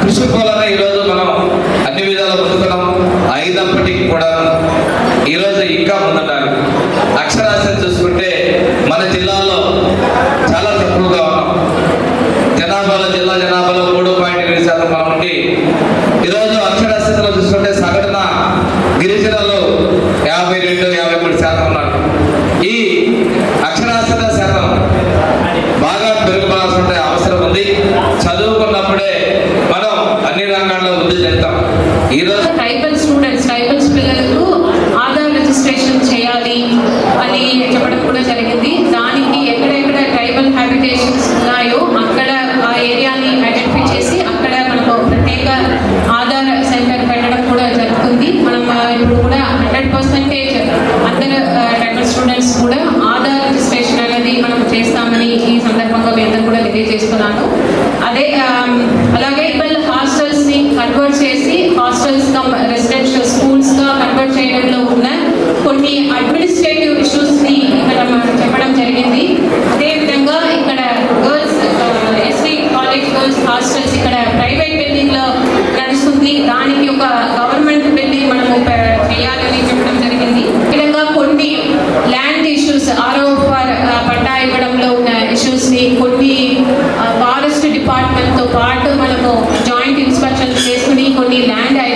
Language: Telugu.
కృషి వలన ఈరోజు మనం అన్ని విధాలు బతుకున్నాం అయినప్పటికీ కూడా ఈరోజు ఇంకా ముందుండాలి అక్షరాస్యత చూసుకుంటే మన జిల్లాలో చాలా తక్కువగా ఉన్నాం. జనాభాలో జిల్లా జనాభాలో మూడు పాయింట్ ఎనిమిది శాతం బాగుంది ఈరోజు అక్షరాస్యతలో చూసుకుంటే సగటున గిరిజనలో యాభై రెండు యాభై మూడు శాతం ఉన్నారు. ఈరోజు ట్రైబల్ స్టూడెంట్స్ ట్రైబల్స్ పిల్లలకు ఆధార్ రిజిస్ట్రేషన్ చేయాలి అని చెప్పడం కూడా జరిగింది. దానికి ఎక్కడెక్కడ ట్రైబల్ హ్యాబిటేషన్స్ ఉన్నాయో అక్కడ ఆ ఏరియాని ఐడెంటిఫై చేసి అక్కడ మనకు ప్రత్యేక ఆధార్ సెంటర్ పెట్టడం కూడా జరుగుతుంది. మనం ఇప్పుడు కూడా హండ్రెడ్ పర్సెంటేజ్ అందరు ట్రైబల్ స్టూడెంట్స్ కూడా ఆధార్ రిజిస్ట్రేషన్ అనేది మనం చేస్తామని ఈ సందర్భంగా మేము కూడా తెలియజేస్తున్నాను. అదే land